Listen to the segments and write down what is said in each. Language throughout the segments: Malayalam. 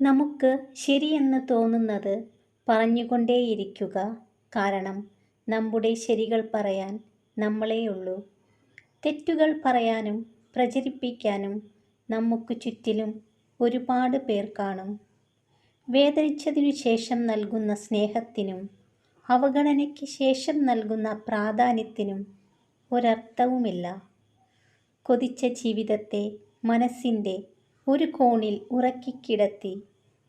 നമുക്ക് ശരിയെന്ന് തോന്നുന്നത് പറഞ്ഞുകൊണ്ടേയിരിക്കുക. കാരണം നമ്മുടെ ശരികൾ പറയാൻ നമ്മളെയുള്ളൂ. തെറ്റുകൾ പറയാനും പ്രചരിപ്പിക്കാനും നമുക്ക് ചുറ്റിലും ഒരുപാട് പേർ കാണും. വേദനിച്ചതിനു ശേഷം നൽകുന്ന സ്നേഹത്തിനും അവഗണനയ്ക്ക് ശേഷം നൽകുന്ന പ്രാധാന്യത്തിനും ഒരർത്ഥവുമില്ല. കൊതിച്ച ജീവിതത്തെ മനസ്സിന്റെ ഒരു കോണിൽ ഉറക്കിക്കിടത്തി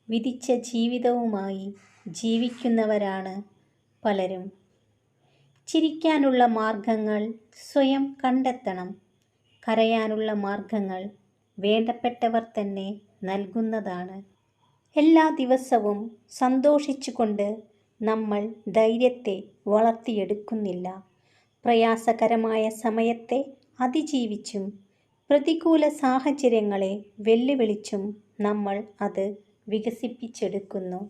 വിധിച്ച ജീവിതവുമായി ജീവിക്കുന്നവരാണ് പലരും. ചിരിക്കാനുള്ള മാർഗങ്ങൾ സ്വയം കണ്ടെത്തണം. കരയാനുള്ള മാർഗങ്ങൾ വേണ്ടപ്പെട്ടവർ തന്നെ നൽകുന്നതാണ്. എല്ലാ ദിവസവും സന്തോഷിച്ചുകൊണ്ട് നമ്മൾ ധൈര്യത്തെ വളർത്തിയെടുക്കുന്നില്ല. പ്രയാസകരമായ സമയത്തെ അതിജീവിച്ചും പ്രതികൂല സാഹചര്യങ്ങളെ വെല്ലുവിളിച്ചും നമ്മൾ അത് വികസിപ്പിച്ചെടുക്കുന്നു.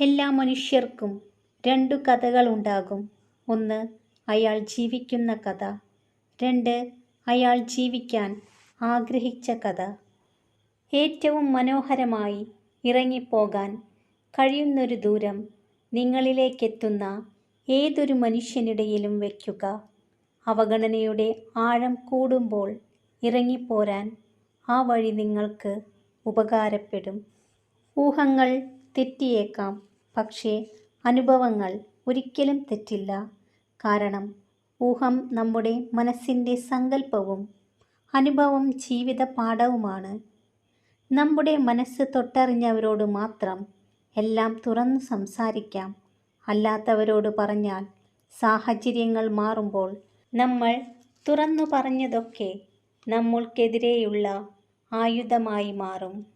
എല്ലാ മനുഷ്യർക്കും രണ്ടു കഥകളുണ്ടാകും. ഒന്ന് അയാൾ ജീവിക്കുന്ന കഥ. രണ്ട് അയാൾ ജീവിക്കാൻ ആഗ്രഹിച്ച കഥ. ഏറ്റവും മനോഹരമായി ഇറങ്ങിപ്പോകാൻ കഴിയുന്നൊരു ദൂരം നിങ്ങളിലേക്കെത്തുന്ന ഏതൊരു മനുഷ്യനിടയിലും വയ്ക്കുക. അവഗണനയുടെ ആഴം കൂടുമ്പോൾ ഇറങ്ങിപ്പോരാൻ ആ വഴി നിങ്ങൾക്ക് ഉപകാരപ്പെടും. ഊഹങ്ങൾ തെറ്റിയേക്കാം പക്ഷേ അനുഭവങ്ങൾ ഒരിക്കലും തെറ്റില്ല. കാരണം ഊഹം നമ്മുടെ മനസ്സിന്റെ സങ്കല്പവും അനുഭവം ജീവിത പാഠവുമാണ് നമ്മുടെ മനസ്സ് തൊട്ടറിഞ്ഞവരോട് മാത്രം എല്ലാം തുറന്നു സംസാരിക്കാം. അല്ലാത്തവരോട് പറഞ്ഞാൽ സാഹചര്യങ്ങൾ മാറുമ്പോൾ നമ്മൾ തുറന്നു പറഞ്ഞതൊക്കെ നമ്മൾക്കെതിരെയുള്ള ആയുധമായി മാറും.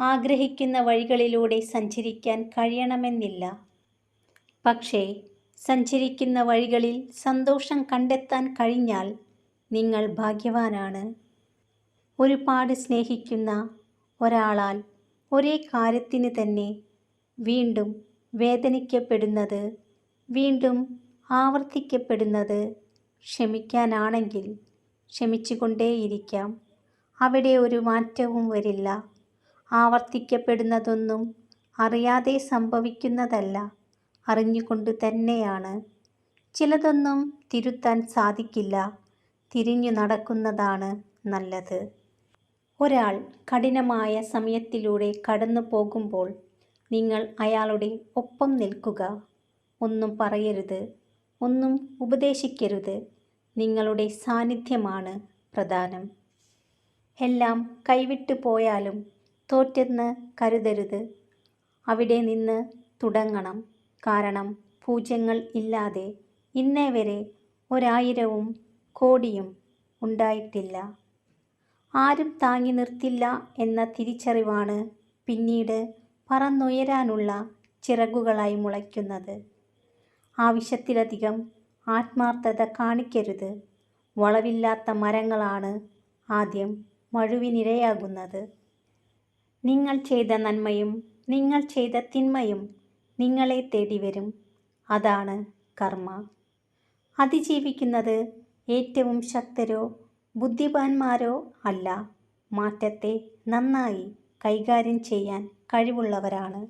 ആഗ്രഹിക്കുന്ന വഴികളിലൂടെ സഞ്ചരിക്കാൻ കഴിയണമെന്നില്ല. പക്ഷേ സഞ്ചരിക്കുന്ന വഴികളിൽ സന്തോഷം കണ്ടെത്താൻ കഴിഞ്ഞാൽ നിങ്ങൾ ഭാഗ്യവാനാണ്. ഒരുപാട് സ്നേഹിക്കുന്ന ഒരാളാൽ ഒരേ കാര്യത്തിന് തന്നെ വീണ്ടും വേദനിക്കപ്പെടുന്നത് വീണ്ടും ആവർത്തിക്കപ്പെടുന്നത് ക്ഷമിക്കാനാണെങ്കിൽ ക്ഷമിച്ചുകൊണ്ടേയിരിക്കാം. അവിടെ ഒരു മാറ്റവും വരില്ല. ആവർത്തിക്കപ്പെടുന്നതൊന്നും അറിയാതെ സംഭവിക്കുന്നതല്ല. അറിഞ്ഞുകൊണ്ട് തന്നെയാണ്. ചിലതൊന്നും തിരുത്താൻ സാധിക്കില്ല. തിരിഞ്ഞു നടക്കുന്നതാണ് നല്ലത്. ഒരാൾ കഠിനമായ സമയത്തിലൂടെ കടന്നു പോകുമ്പോൾ നിങ്ങൾ അയാളുടെ ഒപ്പം നിൽക്കുക. ഒന്നും പറയരുത്. ഒന്നും ഉപദേശിക്കരുത്. നിങ്ങളുടെ സാന്നിധ്യമാണ് പ്രധാനം. എല്ലാം കൈവിട്ടു പോയാലും തോറ്റെന്ന് കരുതരുത്. അവിടെ നിന്ന് തുടങ്ങണം. കാരണം പൂജ്യങ്ങൾ ഇല്ലാതെ ഇന്നേ വരെ ഒരായിരവും കോടിയും ഉണ്ടായിട്ടില്ല. ആരും താങ്ങി നിർത്തില്ല എന്ന തിരിച്ചറിവാണ് പിന്നീട് പറന്നുയരാനുള്ള ചിറകുകളായി മുളയ്ക്കുന്നത്. ആവശ്യത്തിലധികം ആത്മാർത്ഥത കാണിക്കരുത്. വളവില്ലാത്ത മരങ്ങളാണ് ആദ്യം മഴുവിനിരയാകുന്നത്. നിങ്ങൾ ചെയ്ത നന്മയും നിങ്ങൾ ചെയ്ത തിന്മയും നിങ്ങളെ തേടി വരും അതാണ് കർമ്മ. അതിജീവിക്കുന്നത് ഏറ്റവും ശക്തരോ ബുദ്ധിമാന്മാരോ അല്ല. മാറ്റത്തെ നന്നായി കൈകാര്യം ചെയ്യാൻ കഴിവുള്ളവരാണ്.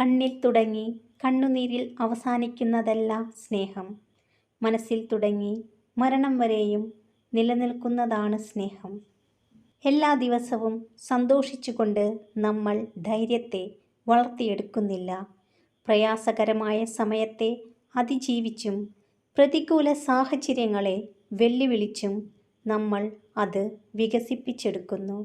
കണ്ണിൽ തുടങ്ങി കണ്ണുനീരിൽ അവസാനിക്കുന്നതല്ല സ്നേഹം. മനസ്സിൽ തുടങ്ങി മരണം വരെയും നിലനിൽക്കുന്നതാണ് സ്നേഹം. എല്ലാ ദിവസവും സന്തോഷിച്ചുകൊണ്ട് നമ്മൾ ധൈര്യത്തെ വളർത്തിയെടുക്കുന്നില്ല. പ്രയാസകരമായ സമയത്തെ അതിജീവിച്ചും പ്രതികൂല സാഹചര്യങ്ങളെ വെല്ലുവിളിച്ചും നമ്മൾ അത് വികസിപ്പിച്ചെടുക്കുന്നു.